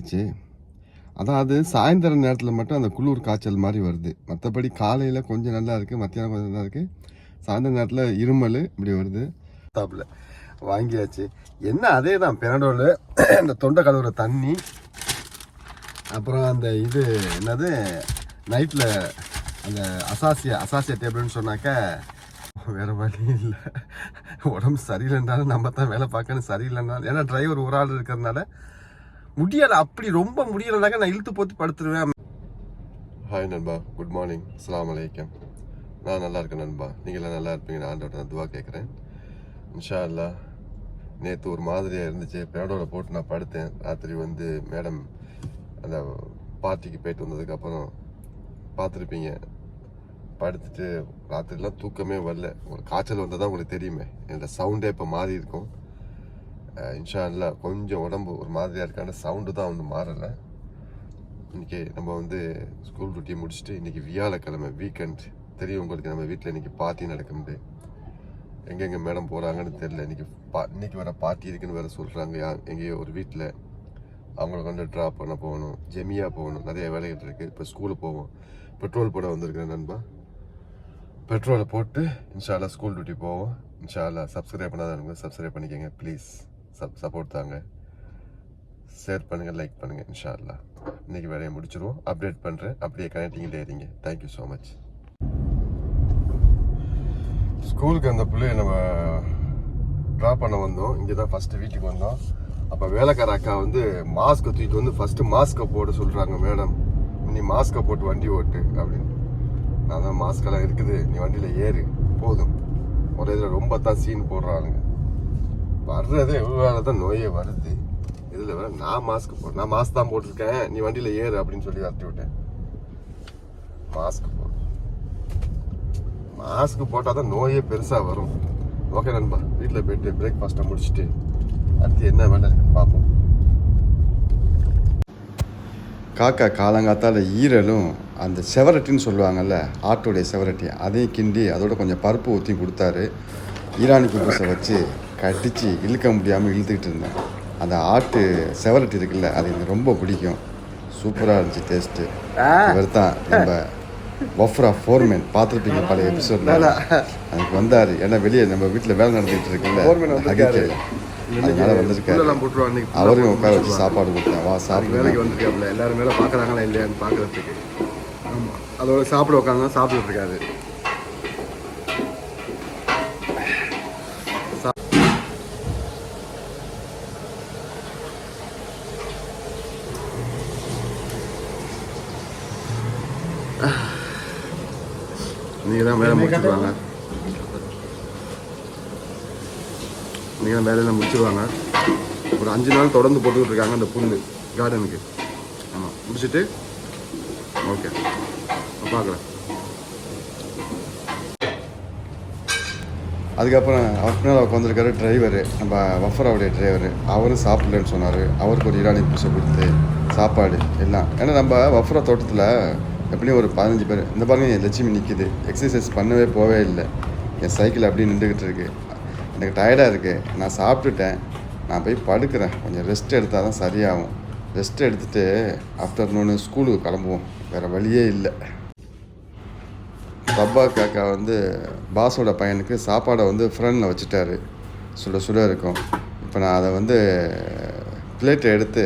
ஆச்சு அதாவது சாயந்தர நேரத்தில் மட்டும் அந்த குளிர் காய்ச்சல் மாதிரி வருது. மற்றபடி காலையில் கொஞ்சம் நல்லா இருக்குது மத்தியானம் கொஞ்சம் நல்லா இருக்குது சாயந்தர நேரத்தில் இருமல் இப்படி வருது. தாப்பில் வாங்கியாச்சு. என்ன அதே தான் பெனடோல் இந்த தொண்டை கழுவுற தண்ணி அப்புறம் அந்த இது என்னது நைட்டில் அந்த அசாசியா அசாசியா டேபிள்னு சொன்னாக்க வேறு வழி இல்லை. உடம்பு சரியில்லைன்றாலும் நம்ம தான் வேலை பார்க்கணும் சரியில்லைன்றாலும் ஏன்னா டிரைவர் ஒரு ஆள் இருக்கிறதுனால முடியலை அப்படி ரொம்ப முடியலைனாக்கா நான் இழுத்து போட்டு படுத்துருவேன். ஹாய் நண்பா. குட் மார்னிங் அஸ்லாம் வலைக்கம் நான் நல்லா இருக்கேன் நண்பா. நீங்களாம் நல்லா இருப்பீங்க நான் ஆண்டோட துவா கேட்குறேன். இன்ஷா அல்லா நேற்று ஒரு மாதிரியாக இருந்துச்சு. பேடோட போட்டு நான் படுத்தேன். ராத்திரி வந்து மேடம் அந்த பார்ட்டிக்கு போயிட்டு வந்ததுக்கப்புறம் பார்த்துருப்பீங்க. படுத்துட்டு ராத்திரிலாம் தூக்கமே வரல. ஒரு காய்ச்சல் வந்தால் தான் உங்களுக்கு தெரியுமே. என்னோடய சவுண்டே இப்போ மாறி இருக்கும். இன்ஷால்லா கொஞ்சம் உடம்பு ஒரு மாதிரியாக இருக்கான சவுண்டு தான் ஒன்றும் மாறலை. இன்றைக்கி நம்ம வந்து ஸ்கூல் டூட்டியை முடிச்சுட்டு இன்றைக்கி வியாழக்கிழமை வீக்கெண்ட் தெரியும் உங்களுக்கு நம்ம வீட்டில் இன்றைக்கி பார்ட்டி நடக்குது எங்கெங்கே மேடம் போகிறாங்கன்னு தெரியல. இன்றைக்கி பா இன்றைக்கி வர பார்ட்டி இருக்குன்னு வேறு சொல்கிறாங்க யா எங்கேயோ ஒரு வீட்டில் அவங்கள கொண்டு ட்ராப் பண்ண போகணும். ஜெமியா போகணும். நிறைய வேலைகள் இருக்குது இப்போ ஸ்கூலுக்கு போவோம். பெட்ரோல் போட வந்திருக்கிறேன் நண்பா. பெட்ரோலை போட்டு இன்ஷால்லா ஸ்கூல் டியூட்டி போவோம். இன்ஷால்லா சப்ஸ்கிரைப் பண்ணாதவங்க சப்ஸ்கிரைப் பண்ணிக்கோங்க ப்ளீஸ் சப் சப்போர்ட் தாங்க. ஷேர் பண்ணுங்கள் லைக் பண்ணுங்கள் இன்ஷால்லா இன்றைக்கி வேலையை முடிச்சிருவோம். அப்டேட் பண்ணுறேன் அப்படியே கனெக்டிங்கில் இருங்க. தேங்க்யூ ஸோ மச் ஸ்கூலுக்கு அந்த பிள்ளைய நம்ம ட்ராப் பண்ண வந்தோம். இங்கே தான் ஃபஸ்ட்டு வீட்டுக்கு வந்தோம். அப்போ வேலைக்கார அக்கா வந்து மாஸ்க்கை தூக்கிட்டு வந்து ஃபஸ்ட்டு மாஸ்க்கை போட சொல்கிறாங்க மேடம் நீ மாஸ்க்கை போட்டு வண்டி ஓட்டு அப்படின்னு. நான் தான் மாஸ்கெல்லாம் இருக்குது. நீ வண்டியில் ஏறு. போதும். ஒரே இதில் ரொம்ப தான் சீன் போடுறாங்க வர்றதே எவ்வளோ தான் நோயே வருது. இதில் வேற நான் மாஸ்க் போ நான் மாஸ்க் தான் போட்டிருக்கேன். நீ வண்டியில் ஏறு அப்படின்னு சொல்லி வரட்டி விட்டேன். மாஸ்க் போ மாஸ்க் போட்டால் தான் நோயே பெருசாக வரும். ஓகே நண்பா வீட்டில் போயிட்டு பிரேக்ஃபாஸ்ட்டை முடிச்சுட்டு அடுத்து என்ன வேலை இருக்குன்னு பார்ப்போம். காக்கா காலங்காத்தால் ஈரலும் அந்த செவரட்டின்னு சொல்லுவாங்கல்ல ஆட்டோடைய செவரட்டி அதையும் கிண்டி அதோட கொஞ்சம் பருப்பு ஊற்றி கொடுத்தாரு. ஈரானி குப்பூசை வச்சு கடிச்சு இழுக்க முடியாமல் இழுத்துக்கிட்டு இருந்தேன். அந்த ஆட்டு செவரட்டி இருக்குல்ல அது எனக்கு ரொம்ப பிடிக்கும். சூப்பராக இருந்துச்சு டேஸ்ட்டு இவர் தான் நம்ம ஒஃப்ரா ஃபோர்மேன் பார்த்துருப்பீங்க பழைய எபிசோட்ல அதுக்கு வந்தார். ஏன்னா வெளியே நம்ம வீட்டில் வேலை நடந்துகிட்டு இருக்குல்ல. அகிக்கேல அதனால வந்திருக்காரு. அவரையும் உட்கார வச்சு சாப்பாடு கொடுத்தேன் வா சாப்பிடு வேலைக்கு வந்திருக்காப்புல எல்லாரும் மேலே பார்க்குறாங்களா இல்லையான்னு பார்க்குறதுக்கு ஆமாம் அதோட சாப்பிட உட்காந்து சாப்பிட்டுட்டு இருக்காரு. நீங்கள் தான் வேலை முடிச்சிருவாங்க. நீங்கள் தான் வேலையெல்லாம் முடிச்சிருவாங்க. ஒரு அஞ்சு நாள் தொடர்ந்து போட்டுக்கிட்டு இருக்காங்க அந்த புல்லு கார்டனுக்கு ஆமாம் முடிச்சிட்டு ஓகே பார்க்குறேன். அதுக்கப்புறம் அவர் பின்னால் உட்காந்துருக்காரு டிரைவர் நம்ம வஃபராவுடைய டிரைவர் அவரும் சாப்பிடலன்னு சொன்னார். அவருக்கு ஒரு ஈரானி பூசை கொடுத்து சாப்பாடு எல்லாம். ஏன்னா நம்ம வஃபரா தோட்டத்தில் எப்படியும் ஒரு பதினஞ்சு பேர். இந்த பாருங்க என் லட்சுமி நிற்கிது எக்ஸசைஸ் பண்ணவே போவே இல்லை. என் சைக்கிள் அப்படியே நின்றுக்கிட்டு இருக்கு. எனக்கு டயர்டாக இருக்குது நான் சாப்பிட்டுட்டேன். நான் போய் படுக்கிறேன். கொஞ்சம் ரெஸ்ட் எடுத்தால் தான் சரியாகும். ரெஸ்ட் எடுத்துகிட்டு ஆஃப்டர்நூனு ஸ்கூலுக்கு கிளம்புவோம். வேறு வழியே இல்லை. பப்பா காக்கா வந்து பாஸோட பையனுக்கு சாப்பாடை வந்து ஃப்ரெண்டில் வச்சுட்டாரு. சுட சுட இருக்கும். இப்போ நான் அதை வந்து பிளேட்டை எடுத்து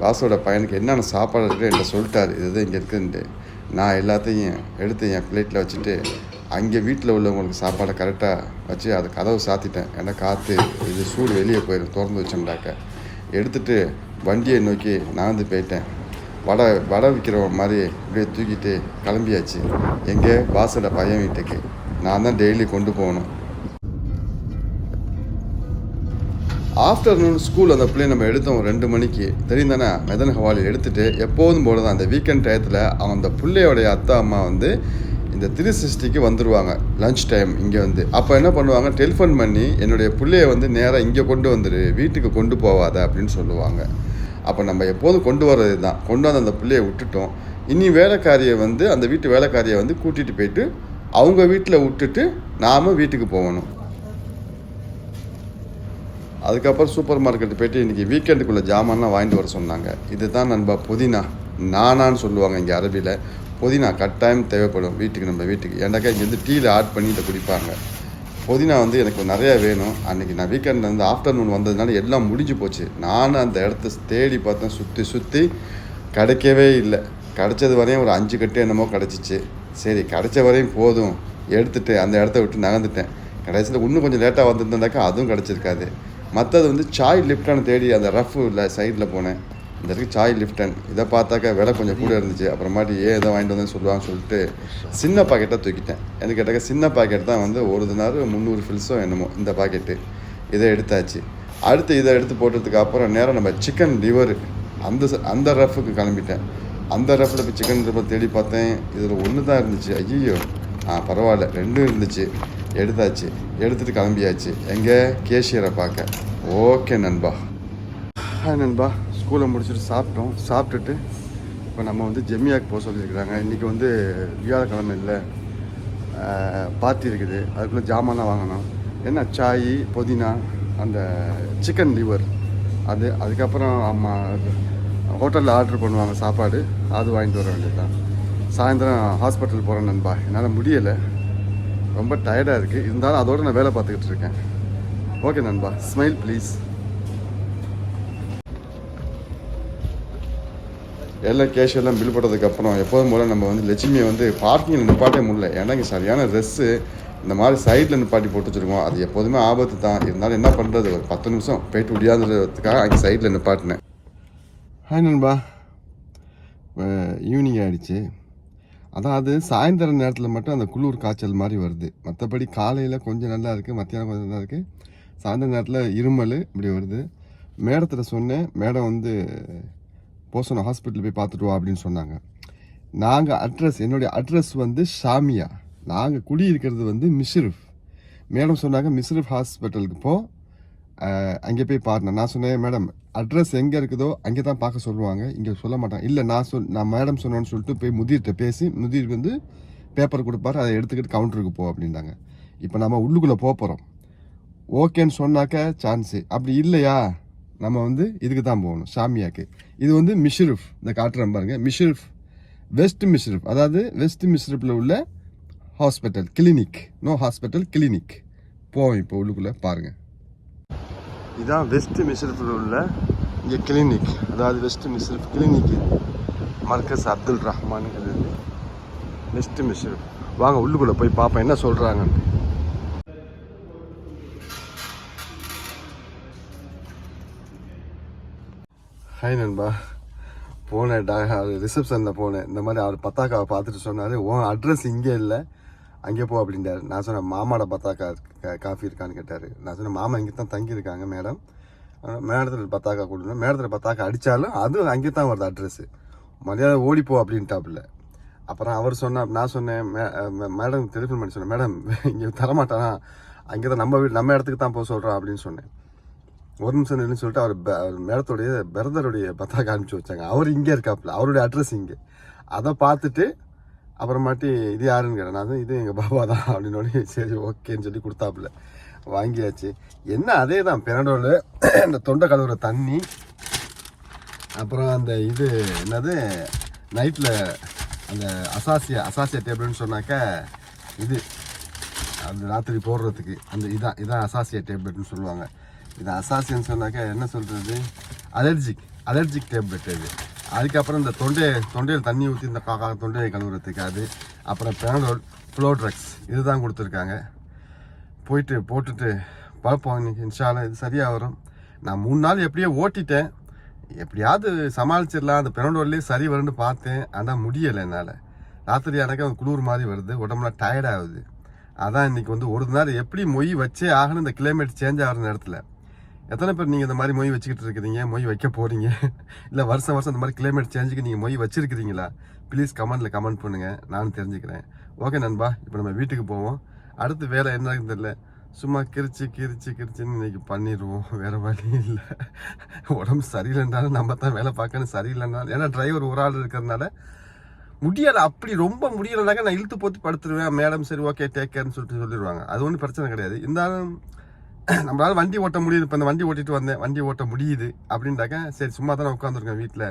பாஸோட பையனுக்கு என்னென்ன சாப்பாடு இருக்குது என்கிட்ட சொல்லிட்டாரு. இதுதான் இங்கே இருக்குன்ட்டு. நான் எல்லாத்தையும் எடுத்து என் பிளேட்டில் வச்சுட்டு அங்கே வீட்டில் உள்ளவங்களுக்கு சாப்பாடை கரெக்டாக வச்சு அதை கதவை சாத்திட்டேன். ஏன்னா காற்று இது சூடு வெளியே போயிடும் திறந்து வச்சோம்னாக்க. எடுத்துட்டு வண்டியை நோக்கி நான் வந்து போயிட்டேன். வடை வடை விற்கிறவன் மாதிரி இப்படியே தூக்கிட்டு கிளம்பியாச்சு. எங்கே? பாஸோட பையன் வீட்டுக்கு. நான் தான் டெய்லி கொண்டு போகணும். ஆஃப்டர்நூன் ஸ்கூல் அந்த பிள்ளையை நம்ம எடுத்தோம் ரெண்டு மணிக்கு. தெரியும் தானே? மெதன் ஹவாலி எடுத்துட்டு எப்போதும் போல தான் அந்த வீக்கெண்ட் டயத்தில் அவன் அந்த பிள்ளையோடைய அத்தா அம்மா வந்து இந்த திரு சிக்ஸ்டிக்கு வந்துடுவாங்க லஞ்ச் டைம் இங்கே வந்து. அப்போ என்ன பண்ணுவாங்க? டெலிஃபோன் பண்ணி என்னுடைய பிள்ளைய வந்து நேராக இங்கே கொண்டு வந்துடு வீட்டுக்கு கொண்டு போவாத அப்படின்னு சொல்லுவாங்க. அப்போ நம்ம எப்போதும் கொண்டு வர்றது தான் கொண்டு வந்து அந்த பிள்ளைய விட்டுட்டோம். இனி வேலைக்காரியை வந்து அந்த வீட்டு வேலைக்காரியை வந்து கூட்டிகிட்டு போயிட்டு அவங்க வீட்டில் விட்டுட்டு நாம் வீட்டுக்கு போகணும். அதுக்கப்புறம் சூப்பர் மார்க்கெட் போயிட்டு இன்றைக்கி வீக்கெண்டுக்குள்ளே ஜாமான்லாம் வாங்கிட்டு வர சொன்னாங்க. இதுதான் நண்பா புதினா. நானான்னு சொல்லுவாங்க இங்கே அரபியில் புதினா கட்டாயம் தேவைப்படும் வீட்டுக்கு நம்ம வீட்டுக்கு. ஏன்னாக்கா இங்கேருந்து டீயில் ஆட் பண்ணி இதை குடிப்பாங்க. புதினா வந்து எனக்கு நிறையா வேணும். அன்றைக்கி நான் வீக்கெண்டில் வந்து ஆஃப்டர்நூன் வந்ததுனால எல்லாம் முடிஞ்சு போச்சு. நானும் அந்த இடத்த தேடி பார்த்தேன். சுற்றி சுற்றி கிடைக்கவே இல்லை. கிடைச்சது வரையும் ஒரு அஞ்சு கட்டு என்னமோ கிடச்சிச்சு. சரி கிடைச்ச வரையும் போதும். எடுத்துட்டு அந்த இடத்த விட்டு நகர்ந்துட்டேன். கடைசியில் இன்னும் கொஞ்சம் லேட்டாக வந்திருந்தாக்கா அதுவும் கிடச்சிருக்காது. மற்றது வந்து சாய் லிஃப்டான தேடி அந்த ரஃப் இல்லை சைடில் போனேன். இந்த இடத்துக்கு சாய் லிஃப்டன் இதை பார்த்தாக்கா விலை கொஞ்சம் கூட இருந்துச்சு. அப்புறமாட்டி ஏன் எதை வாங்கிட்டு வந்தேன்னு சொல்லுவாங்கன்னு சொல்லிட்டு சின்ன பாக்கெட்டாக தூக்கிட்டேன். எனக்கு கேட்டாக்க சின்ன பாக்கெட் தான் வந்து ஒரு தினார் முந்நூறு ஃபில்ஸோ என்னமோ இந்த பாக்கெட்டு இதை எடுத்தாச்சு. அடுத்து இதை எடுத்து போட்டதுக்கு அப்புறம் நேரம் நம்ம சிக்கன் லிவர் அந்த அந்த ரஃப்புக்கு கிளம்பிட்டேன். அந்த ரஃப்பில் போய் சிக்கன் லிவர் தேடி பார்த்தேன். இதில் ஒன்று தான் இருந்துச்சு. ஐயோ ஆ பரவாயில்ல. ரெண்டும் இருந்துச்சு. எடுத்தாச்சு. எடுத்துட்டு கிளம்பியாச்சு. எங்கே? கேஷியரை பார்க்க. ஓகே நண்பா. ஹாய் நண்பா. ஸ்கூலை முடிச்சுட்டு சாப்பிட்டோம். சாப்பிட்டுட்டு இப்போ நம்ம வந்து ஜெமியாக்கு போக சொல்லியிருக்கிறாங்க. இன்றைக்கி வந்து வியாழக்கிழமை இல்லை. பார்ட்டி இருக்குது. அதுக்குள்ளே ஜாமான்லாம் வாங்கணும். என்ன சாய் புதினா அந்த சிக்கன் லிவர் அது அதுக்கப்புறம் அம்மா ஹோட்டலில் ஆர்டர் பண்ணுவாங்க சாப்பாடு. அது வாங்கிட்டு வர வேண்டியது தான் சாயந்தரம் ஹாஸ்பிட்டல் போகிறேன் நண்பா. என்னால் முடியலை. ரொம்ப டயர்டாக இருக்குது இருந்தாலும் அதோட நான் வேலை பார்த்துக்கிட்டு இருக்கேன். ஓகே நண்பா. ஸ்மைல் ப்ளீஸ் எல்லாம் கேஷ் எல்லாம் பில் போட்டதுக்கப்புறம் எப்போதும் போல் நம்ம வந்து லட்சுமியை வந்து பார்க்கிங்கில் நிப்பாட்டே முடியல. ஏன்னா இங்கே சரியான ட்ரெஸ்ஸு இந்த மாதிரி சைடில் நிப்பாட்டி போட்டு வச்சுருக்கோம். அது எப்போதுமே ஆபத்து தான். இருந்தாலும் என்ன பண்ணுறது ஒரு பத்து நிமிஷம் போயிட்டு முடியாதுன்றதுக்காக அங்கே சைடில் நிப்பாட்டினேன். ஹாய் நண்பா. ஈவினிங் ஆகிடுச்சு அதாவது சாயந்தர நேரத்தில் மட்டும் அந்த குளிர் காய்ச்சல் மாதிரி வருது. மற்றபடி காலையில் கொஞ்சம் நல்லா இருக்குது மத்தியானம் கொஞ்சம் நல்லா இருக்குது சாயந்தர நேரத்தில் இருமல் இப்படி வருது. மேடத்தில் சொன்னேன் மேடம் வந்து போசன ஹாஸ்பிட்டல் போய் பார்த்துட்டு வா அப்படின்னு சொன்னாங்க. நாங்கள் அட்ரஸ் என்னுடைய அட்ரஸ் வந்து ஷாமியா. நாங்கள் குடியிருக்கிறது வந்து மிஷ்ரிஃப். மேடம் சொன்னாங்க மிஸ்ரிஃப் ஹாஸ்பிட்டலுக்கு போ அங்கே போய் பாருங்க நான் சொன்னேன் மேடம் அட்ரஸ் எங்கே இருக்குதோ அங்கே தான் பார்க்க சொல்லுவாங்க. இங்கே சொல்ல மாட்டாங்க. இல்லை நான் சொல் நான் மேடம் சொன்னேன்னு சொல்லிட்டு போய் முதிர்கிட்ட பேசி முதிர் வந்து பேப்பர் கொடுப்பாரு. அதை எடுத்துக்கிட்டு கவுண்டருக்கு போ அப்படின்னாங்க. இப்போ நம்ம உள்ளுக்குள்ளே போக போகிறோம் ஓகேன்னு சொன்னாக்க சான்ஸு அப்படி இல்லையா? நம்ம வந்து இதுக்கு தான் போகணும் ஷாமியாக்கு இது வந்து மிஷ்ரிஃப். இந்த காட்டுறேன் பாருங்க. மிஷ்ரிஃப். வெஸ்ட் மிஷ்ரிஃப் அதாவது வெஸ்ட் மிஷ்ரிஃபில் உள்ள hospital clinic no hospital clinic போவோம் இப்போ உள்ளுக்குள்ளே பாருங்கள் இதுதான் வெஸ்ட் மிஷ்ரிஃபில் உள்ள இங்கே கிளினிக் அதாவது West Mishrif clinic Markaz Abdul ரஹ்மானுங்கிறது West Mishrif வாங்க உள்ளுக்குள்ளே போய் பார்ப்போம் என்ன சொல்கிறாங்கன்னு ஹாய் நண்பா. போனேன் டா ரிசப்ஷனில் போனேன். இந்த மாதிரி அவர் பத்தாக்காவை பார்த்துட்டு சொன்னார். உன் அட்ரஸ் இங்கே இல்லை. அங்கே போ அப்படின்ட்டார் நான் சொன்னேன் மாமாவோட பத்தாக்கா கா- காஃபி இருக்கான்னு கேட்டார். நான் சொன்னேன் மாமா இங்கே தான் தங்கியிருக்காங்க மேடம். மேடத்தில் பத்தாக்கா கொடுங்க மேடத்தில் பத்தாக்கா அடித்தாலும் அது அங்கே தான் வருது அட்ரஸ்ஸு மரியாதை ஓடிப்போ அப்படின்ட்டாப்புல. அப்புறம் அவர் சொன்னால் நான் சொன்னேன் மே- மேடம் டெலிஃபோன் பண்ணி சொன்னேன் மேடம் இங்கே தரமாட்டானா? அங்கே தான் நம்ம வீடு நம்ம இடத்துக்கு தான் போக சொல்கிறோம் அப்படின்னு சொன்னேன். ஒரு நிமிஷம் நின்று சொல்லிட்டு அவர் அவர் மேடத்துடைய பிரதருடைய பத்தாக்கா அனுப்பிச்சி வச்சாங்க. அவர் இங்கே இருக்காப்புல அவருடைய அட்ரஸ் இங்கே. அதை பார்த்துட்டு அப்புறமாட்டி இது யாருன்னு கேட்டேன். நான் இது எங்கள் பாபா தான் அப்படின்னு சரி ஓகேன்னு சொல்லி கொடுத்தாப்புல. வாங்கியாச்சு. என்ன அதே தான் பெனடோல் இந்த தொண்டை கழுவுற தண்ணி அப்புறம் அந்த இது என்னது நைட்டில் அந்த அசாசியா அசாசியா டேபிள்னு சொன்னாக்க இது அந்த ராத்திரி போடுறதுக்கு அந்த இதான் இதான் அசாசியா டேப்லெட்னு சொல்லுவாங்க. இது அசாசியன்னு சொன்னாக்க என்ன சொல்கிறது அலர்ஜிக் அலர்ஜிக் டேப்லெட் இது. அதுக்கப்புறம் இந்த தொண்டையை தொண்டையில் தண்ணி ஊற்றி இந்த காக்கா தொண்டையை கழுவுறதுக்கு அது. அப்புறம் பேனடோல் ஃப்ளோட்ரக்ஸ் இதுதான் கொடுத்துருக்காங்க. போயிட்டு போட்டுட்டு பார்ப்போம். இன்றைக்கி இன்ஷால்லா இது சரியாக வரும். நான் மூணு நாள் எப்படியோ ஓட்டிட்டேன். எப்படியாவது சமாளிச்சிடலாம். அந்த பெனடோல்லே சரி வரும்னு பார்த்தேன். ஆனால் முடியலை என்னால். ராத்திரி எனக்கு அந்த குளிர் மாதிரி வருது. உடம்புலாம் டயர்டாகுது அதான் இன்னைக்கு வந்து ஒரு நாள் எப்படி மொய் வச்சே ஆகணும். இந்த கிளைமேட் சேஞ்ச் ஆகிற நேரத்தில். எத்தனை பேர் நீங்கள் இந்த மாதிரி மொய் வச்சுக்கிட்டு இருக்கிறீங்க? மொய் வைக்க போகிறீங்க இல்லை வருஷம் வருஷம் இந்த மாதிரி கிளைமேட் சேஞ்சுக்கு நீங்கள் மொய் வச்சுருக்கிறீங்களா? ப்ளீஸ் கமெண்ட்டில் கமெண்ட் பண்ணுங்கள் நானும் தெரிஞ்சுக்கிறேன். ஓகே நண்பா இப்போ நம்ம வீட்டுக்கு போவோம். அடுத்து வேலை என்ன தெரியல. சும்மா கிரிச்சு கிரிச்சு கிரிச்சுன்னு இன்றைக்கி பண்ணிடுவோம் வேறு வழி இல்லை. உடம்பு சரியில்லைன்றாலும் நம்ம தான் வேலை பார்க்கணும். சரியில்லைனாலும் ஏன்னா டிரைவர் ஒரு ஆள் இருக்கிறதுனால முடியலை அப்படி ரொம்ப முடியலைனாக்கா நான் இழுத்து போட்டு படுத்துருவேன். மேடம் சரி ஓகே டேக் கேர்னு சொல்லிட்டு சொல்லிடுவாங்க. அது ஒன்றும் பிரச்சனை கிடையாது. இருந்தாலும் நம்மளால வண்டி ஓட்ட முடியுது. இப்போ இந்த வண்டி ஓட்டிட்டு வந்தேன். வண்டி ஓட்ட முடியுது அப்படின்ட்டாக்க சரி சும்மா தானே உட்காந்துருக்கேன் வீட்டில்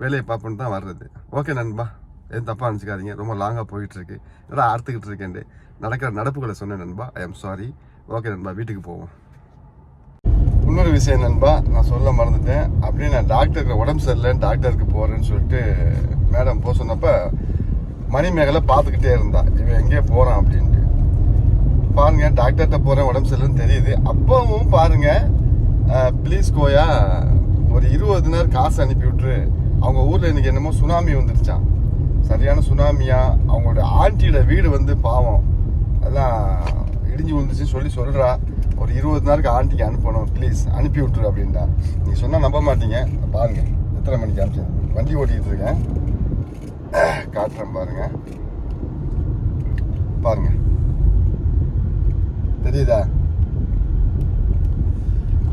வேலையை பார்ப்போன்னு தான் வர்றது. ஓகே நண்பா. எதுவும் தப்பாக நினச்சிக்காதீங்க. ரொம்ப லாங்காக போயிட்டுருக்கு. நல்லா அறுத்துக்கிட்டு இருக்கேன் நடக்கிற நடப்புகளை சொன்னேன் நண்பா. ஐ எம் சாரி ஓகே நண்பா வீட்டுக்கு போவோம். இன்னொரு விஷயம் நண்பா நான் சொல்ல மறந்துட்டேன். அப்படியே நான் டாக்டருக்கு உடம்பு சரியில்லைன்னு டாக்டருக்கு போகிறேன்னு சொல்லிட்டு மேடம் போக சொன்னப்போ மணிமேகலை பார்த்துக்கிட்டே இருந்தா. இவன் எங்கேயோ போகிறான் அப்படின்ட்டு. பாருங்க டாக்டர்கிட்ட போகிறேன் உடம்பு சரியில்லைன்னு தெரியுது. அப்பவும் பாருங்க ப்ளீஸ் கோயா ஒரு இருபது நேரம் காசு அனுப்பி விட்டுரு. அவங்க ஊரில் இன்னைக்கு என்னமோ சுனாமி வந்துருச்சான் சரியான சுனாமியா அவங்களோட ஆண்டியோட வீடு வந்து பாவம். அதெல்லாம் இடிஞ்சு விழுந்துச்சுன்னு சொல்லி சொல்கிறா ஒரு இருபது நாளுக்கு ஆண்டிக்கு அனுப்பணும் ப்ளீஸ் அனுப்பி விட்ரு அப்படின்ட்டா நீ சொன்னால் நம்ப மாட்டீங்க. பாருங்க எத்தனை மணிக்கு அனுப்பிச்சு வண்டி ஓட்டிக்கிட்டு இருக்கேன். காட்டுறேன் பாருங்க. பாருங்க. தெரியுதா?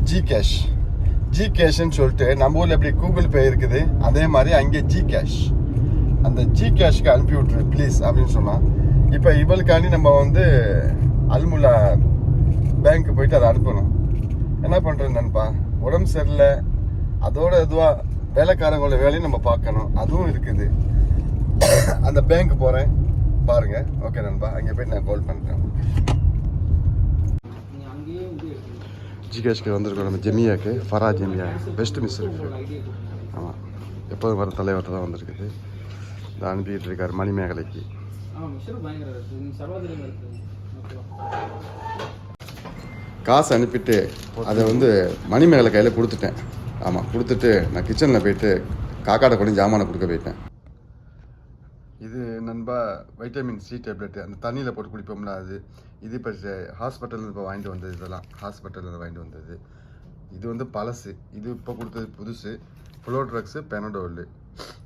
ஜி கேஷ் ஜி கேஷ்னு சொல்லிட்டு நம்ம ஊரில் எப்படி கூகுள் பே இருக்குது? அதே மாதிரி அங்கே ஜி கேஷ் அந்த ஜி கேஷ்க்கு அனுப்பி விட்ரு ப்ளீஸ் அப்படின்னு சொன்னால் இப்போ இவளுக்காண்டி நம்ம வந்து அல்முல்லா பேங்க்கு போயிட்டு அதை அனுப்பணும். என்ன பண்ணுறது நண்பா? உடம்பு சரியில்லை. அதோட இதுவாக வேலைக்காரங்களோட வேலையும் நம்ம பார்க்கணும். அதுவும் இருக்குது. அந்த பேங்க் போகிறேன் பாருங்கள் ஓகே நண்பா. அங்கே போய் நான் கால் பண்ணுறேன் ஜிகேஷ்க்கு வந்திருக்கோம் நம்ம ஜெமியாக்கு ஃபரா ஜெமியா பெஸ்ட் மிஸ் இருக்கு. ஆமாம் எப்போதும் வர தலைவர் தான் வந்திருக்குது. இந்த அனுப்பிக்கிட்டு இருக்கார் மணிமேகலைக்கு. காசு அனுப்பிட்டு அதை வந்து மணிமேகலை கையில் கொடுத்துட்டேன். ஆமாம் கொடுத்துட்டு நான் கிச்சனில் போயிட்டு காக்காடை கொண்டு ஜாமானை கொடுக்க போயிட்டேன். இது வைட்டமின் சி டேப்லெட் அந்த தண்ணியில் போட்டு குடிப்போம்ல அது. இது இப்போ ஹாஸ்பிட்டலில் இப்போ வாங்கிட்டு வந்தது இதெல்லாம். ஹாஸ்பிட்டலில் வாங்கிட்டு வந்தது. இது வந்து பழசு. இது இப்போ கொடுத்தது புதுசு. ஃப்ளோ ட்ரக்ஸு பெனடோல்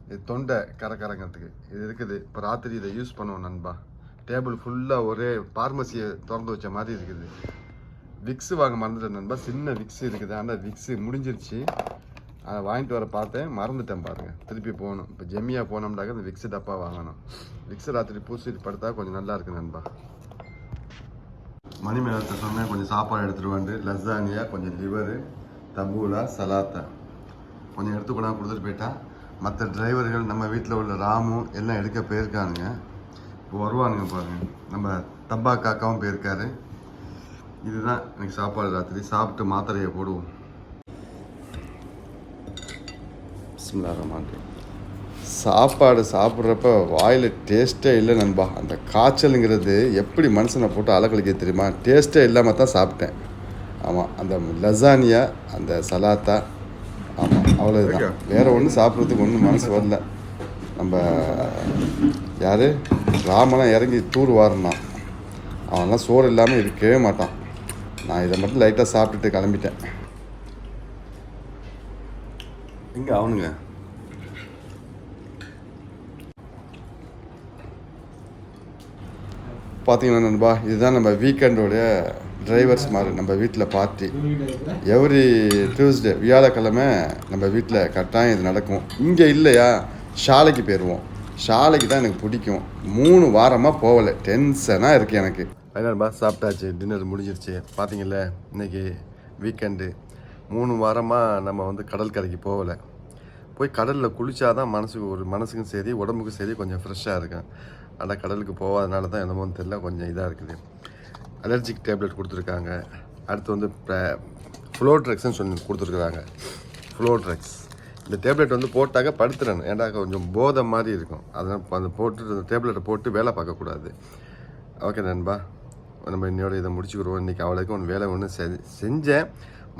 இது தொண்டை கரக்கரங்கிறதுக்கு இது இருக்குது. இப்போ ராத்திரி இதை யூஸ் பண்ணுவோம் நண்பா. டேபிள் ஃபுல்லாக ஒரே பார்மசியை திறந்து வச்ச மாதிரி இருக்குது. விக்ஸு வாங்க மறந்துட்டேன் நண்பா. சின்ன விக்ஸு இருக்குது. ஆனால் விக்ஸு முடிஞ்சிருச்சு. அதை வாங்கிட்டு வர பார்த்தேன் மறந்துட்டேன் பாருங்கள் திருப்பி போகணும். இப்போ ஜெம்மியாக போனோம்னாக்க அந்த விக்ஸு டப்பா வாங்கணும். விக்ஸு ராத்திரி பூசிட்டு படுத்தா கொஞ்சம் நல்லா இருக்கு நண்பா. மணிமேலத்தை சொன்னேன் கொஞ்சம் சாப்பாடு எடுத்துகிட்டு வந்து லசானியா கொஞ்சம் லிவரு தபூலா சலாத்தா. கொஞ்சம் எடுத்து கொடுத்துட்டு போயிட்டா. மற்ற டிரைவர்கள் நம்ம வீட்டில் உள்ள ராமு எல்லாம் எடுக்க போயிருக்கானுங்க. இப்போ வருவானுங்க பாருங்கள் நம்ம தப்பா காக்காவும் போயிருக்காரு. இதுதான் எனக்கு சாப்பாடு ராத்திரி. சாப்பிட்டு மாத்திரையை போடுவோம். பிஸ்மில்லாஹ்ரஹ்மான் சாப்பாடு சாப்பிட்றப்ப வாயில் டேஸ்ட்டே இல்லை நண்பா. அந்த காய்ச்சலுங்கிறது எப்படி மனுஷனை போட்டு அலக்கழிக்க தெரியுமா? டேஸ்ட்டே இல்லாமல் தான் சாப்பிட்டேன். ஆமாம் அந்த லசானியா அந்த சலாத்தா ஆமாம் அவ்வளோதான் வேற ஒன்றும் சாப்பிட்றதுக்கு ஒன்றும் மனசு வரல. நம்ம யார்? ராமலாம் இறங்கி தூர் வாரினான் அவன்லாம் சோறு இல்லாமல் இருக்கவே மாட்டான். நான் இதை மட்டும் லைட்டாக சாப்பிட்டுட்டு கிளம்பிட்டேன். எங்கே அவனுங்க பார்த்தீங்கன்னா நண்பா? இதுதான் நம்ம வீக்கெண்டோடைய டிரைவர்ஸ் மாதிரி நம்ம வீட்டில் பார்ட்டி எவ்ரி டியூஸ்டே வியாழக்கிழமை நம்ம வீட்டில் கட்டாயம் இது நடக்கும். இங்கே இல்லையா? ஷாலைக்கு போயிடுவோம் ஷாலைக்கு தான் எனக்கு பிடிக்கும். மூணு வாரமாக போகலை. டென்ஷனாக இருக்குது எனக்கு. நண்பா சாப்பிட்டாச்சு. டின்னர் முடிஞ்சிருச்சு. பார்த்தீங்கல்ல இன்னைக்கு வீக்கெண்டு மூணு வாரமாக நம்ம வந்து கடல் கரைக்கு போகலை. போய் கடலில் குளிச்சாதான் மனசுக்கு ஒரு மனசுக்கும் சரி உடம்புக்கும் சரி கொஞ்சம் ஃப்ரெஷ்ஷாக இருக்கும். ஆனால் கடலுக்கு போகாதனால தான் என்னமோன்னு தெரியல கொஞ்சம் இதாக இருக்குது. அலர்ஜிக் டேப்லெட் கொடுத்துருக்காங்க. அடுத்து வந்து ஃப்ளோட்ரெக்ஸ்னு சொல்லி கொடுத்துருக்குறாங்க. ஃப்ளோட்ரெக்ஸ் இந்த டேப்லெட் வந்து போட்டாக்க படுத்துறேன் ஏன்டா கொஞ்சம் போதை மாதிரி இருக்கும். அதனால் அந்த போட்டு அந்த டேப்லெட்டை போட்டு வேலை பார்க்கக்கூடாது. ஓகே நண்பா. நம்ம இன்னையோட இதை முடிச்சுக்கிறோம். இன்றைக்கி அவளுக்கு ஒன்று வேலை ஒன்று செஞ்சேன்.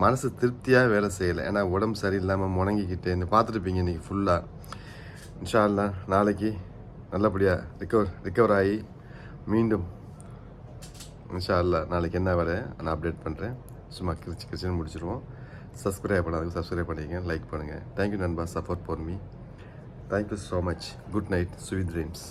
மனசு திருப்தியாக வேலை செய்யலை. ஏன்னா உடம்பு சரியில்லாமல் முணங்கிக்கிட்டு பார்த்துருப்பீங்க இன்றைக்கி ஃபுல்லாக இன்ஷா நாளைக்கு நல்லபடியாக ரிக்கவர் ரிக்கவர் ஆகி மீண்டும் இன்ஷா அல்லா நாளைக்கு என்ன வேலை நான் அப்டேட் பண்ணுறேன் சும்மா கிரிச்சு கிரிச்சுன்னு முடிச்சிருவோம். சப்ஸ்கிரைப் பண்ணாதுக்கு சப்ஸ்கிரைப் பண்ணிக்கங்க லைக் பண்ணுங்கள் தேங்க்யூ நண்பா. Support for me thank you so much good night sweet dreams